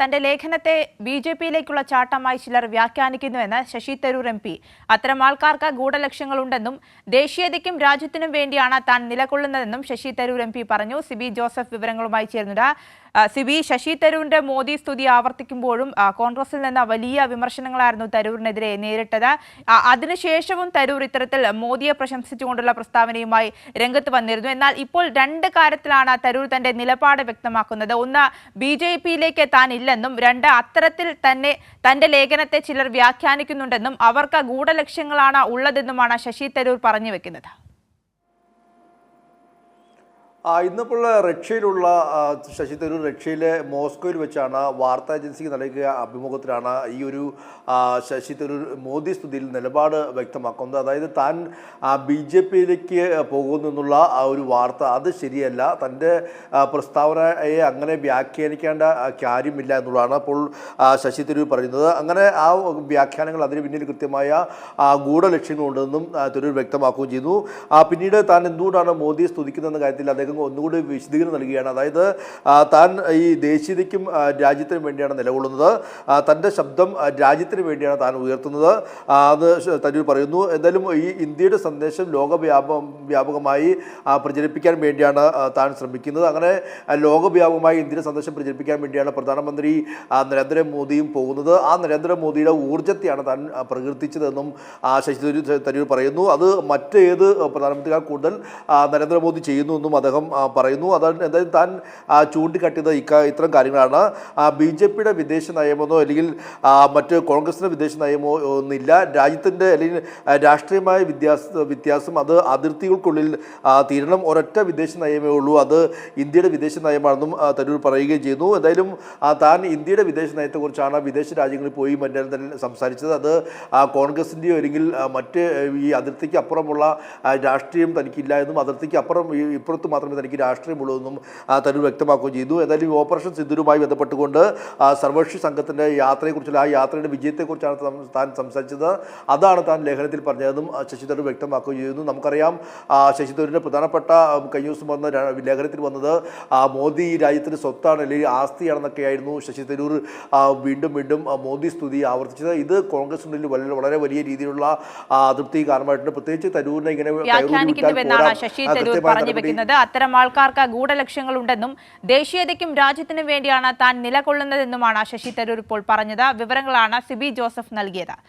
തന്റെ ലേഖനത്തെ B J പിയിലേക്കുള്ള ചാട്ടമായി ചിലർ വ്യാഖ്യാനിക്കുന്നുവെന്ന് ശശി തരൂർ എം പി. അത്തരം ആൾക്കാർക്ക് ഗൂഢലക്ഷ്യങ്ങളുണ്ടെന്നും ദേശീയതയ്ക്കും രാജ്യത്തിനും വേണ്ടിയാണ് താൻ നിലകൊള്ളുന്നതെന്നും ശശി തരൂർ എം പി പറഞ്ഞു. സിബി ജോസഫ് വിവരങ്ങളുമായി ചേർന്നുണ്ട് സിബി ശശി തരൂരിന്റെ മോദി സ്തുതി ആവർത്തിക്കുമ്പോഴും കോൺഗ്രസിൽ നിന്ന് വലിയ വിമർശനങ്ങളായിരുന്നു തരൂരിനെതിരെ നേരിട്ടത്. അതിനുശേഷവും തരൂർ ഇത്തരത്തിൽ മോദിയെ പ്രശംസിച്ചുകൊണ്ടുള്ള പ്രസ്താവനയുമായി രംഗത്ത് വന്നിരുന്നു. എന്നാൽ ഇപ്പോൾ രണ്ട് കാര്യത്തിലാണ് തരൂർ തന്റെ നിലപാട് വ്യക്തമാക്കുന്നത്. ഒന്ന് ബി ജെ പിയിലേക്ക് താൻ ഇല്ലെന്നും രണ്ട് അത്തരത്തിൽ തന്നെ തന്റെ ലേഖനത്തെ ചിലർ വ്യാഖ്യാനിക്കുന്നുണ്ടെന്നും അവർക്ക് ഗൂഢലക്ഷ്യങ്ങളാണ് ഉള്ളതെന്നുമാണ് ശശി തരൂർ പറഞ്ഞു വെക്കുന്നത്. ഇന്നിപ്പോൾ റഷ്യയിലുള്ള ശശി തരൂർ റഷ്യയിലെ മോസ്കോയിൽ വെച്ചാണ് വാർത്താ ഏജൻസിക്ക് നൽകിയ അഭിമുഖത്തിലാണ് ഈ ഒരു ശശി തരൂർ മോദി സ്തുതിയിൽ നിലപാട് വ്യക്തമാക്കുന്നത്. അതായത് താൻ ബി ജെ പിയിലേക്ക് പോകുന്നു എന്നുള്ള ആ ഒരു വാർത്ത അത് ശരിയല്ല. തന്റെ പ്രസ്താവനയെ അങ്ങനെ വ്യാഖ്യാനിക്കേണ്ട കാര്യമില്ല എന്നുള്ളതാണ് അപ്പോൾ ശശി തരൂർ പറയുന്നത്. അങ്ങനെ ആ വ്യാഖ്യാനങ്ങൾ അതിന് പിന്നിൽ കൃത്യമായ ഗൂഢലക്ഷ്യങ്ങളുണ്ടെന്നും തരൂർ വ്യക്തമാക്കുകയും ചെയ്യുന്നു പിന്നീട് താൻ എന്തുകൊണ്ടാണ് മോദിയെ സ്തുതിക്കുന്നതെന്ന കാര്യത്തിൽ അദ്ദേഹം ഒന്നുകൂടി വിശദീകരണം നൽകുകയാണ്. അതായത് താൻ ഈ ദേശീയതയ്ക്കും രാജ്യത്തിനും വേണ്ടിയാണ് നിലകൊള്ളുന്നത്. തന്റെ ശബ്ദം രാജ്യത്തിന് വേണ്ടിയാണ് താൻ ഉയർത്തുന്നത്. അത് തരൂർ പറയുന്നു. എന്തായാലും ഈ ഇന്ത്യയുടെ സന്ദേശം ലോകവ്യാപ വ്യാപകമായി പ്രചരിപ്പിക്കാൻ വേണ്ടിയാണ് താൻ ശ്രമിക്കുന്നത്. അങ്ങനെ ലോകവ്യാപകമായി ഇന്ത്യയുടെ സന്ദേശം പ്രചരിപ്പിക്കാൻ വേണ്ടിയാണ് പ്രധാനമന്ത്രി നരേന്ദ്രമോദിയും പോകുന്നത്. ആ നരേന്ദ്രമോദിയുടെ ഊർജത്തെയാണ് താൻ പ്രകീർത്തിച്ചതെന്നും ശശി തരൂർ പറയുന്നു. അത് മറ്റേത് പ്രധാനമന്ത്രിക്കാൾ കൂടുതൽ നരേന്ദ്രമോദി ചെയ്യുന്നു എന്നും അദ്ദേഹം ആ, പറയുന്നു. അതാണ് എന്തായാലും താൻ ചൂണ്ടിക്കാട്ടിയത് ഇക്ക ഇത്തരം കാര്യങ്ങളാണ്. ബി ജെ പിയുടെ വിദേശ നയമെന്നോ അല്ലെങ്കിൽ മറ്റ് കോൺഗ്രസിന്റെ വിദേശ നയമോ ഒന്നില്ല. രാജ്യത്തിന്റെ അല്ലെങ്കിൽ രാഷ്ട്രീയമായ വ്യത്യാസ വ്യത്യാസം അത് അതിർത്തികൾക്കുള്ളിൽ തീരണം ഒരൊറ്റ വിദേശ നയമേ ഉള്ളൂ. അത് ഇന്ത്യയുടെ വിദേശ നയമാണെന്നും തരൂർ പറയുകയും ചെയ്യുന്നു. എന്തായാലും താൻ ഇന്ത്യയുടെ വിദേശ നയത്തെക്കുറിച്ചാണ് വിദേശ രാജ്യങ്ങളിൽ പോയി മറ്റേ സംസാരിച്ചത്. അത് കോൺഗ്രസിന്റെയോ അല്ലെങ്കിൽ മറ്റ് ഈ അതിർത്തിക്ക് അപ്പുറമുള്ള രാഷ്ട്രീയം തനിക്കില്ല എന്നും അതിർത്തിക്ക് അപ്പുറം ഇപ്പുറത്ത് മാത്രമേ തനിക്ക് രാഷ്ട്രീയമുള്ളൂ എന്നും തരൂർ വ്യക്തമാക്കുകയും ചെയ്തു. ഏതായാലും ഈ ഓപ്പറേഷൻ സിന്ധുരുമായി ബന്ധപ്പെട്ടുകൊണ്ട് സർവകക്ഷി സംഘത്തിന്റെ യാത്രയെക്കുറിച്ചുള്ള ആ യാത്രയുടെ വിജയത്തെക്കുറിച്ചാണ് താൻ സംസാരിച്ചത്. അതാണ് താൻ ലേഖനത്തിൽ പറഞ്ഞതെന്നും ശശി തരൂർ വ്യക്തമാക്കുകയും ചെയ്യുന്നു. നമുക്കറിയാം ശശി തരൂരിന്റെ പ്രധാനപ്പെട്ട കഴിഞ്ഞ ദിവസം വന്ന ലേഖനത്തിൽ വന്നത് മോദി ഈ രാജ്യത്തിന്റെ സ്വത്താണ് അല്ലെങ്കിൽ ആസ്തിയാണെന്നൊക്കെയായിരുന്നു ശശി തരൂർ വീണ്ടും വീണ്ടും മോദി സ്തുതി ആവർത്തിച്ചത്. ഇത് കോൺഗ്രസിനുള്ളിൽ വളരെ വളരെ വലിയ രീതിയിലുള്ള അതൃപ്തി കാരണമായിട്ടുണ്ട്. പ്രത്യേകിച്ച് തരൂരിനെ ഇങ്ങനെ കയറൂരി വിട്ടാൽ പോരാ. കൃത്യമായ പറഞ്ഞു നടപടി വെക്കുന്നത് അത്തരം ആൾക്കാർക്ക് ഗൂഢലക്ഷ്യങ്ങളുണ്ടെന്നും ദേശീയതയ്ക്കും രാജ്യത്തിനും വേണ്ടിയാണ് താൻ നിലകൊള്ളുന്നതെന്നുമാണ് ശശി തരൂർ ഇപ്പോൾ പറഞ്ഞത്. വിവരങ്ങളാണ് സിബി ജോസഫ് നൽകിയത്.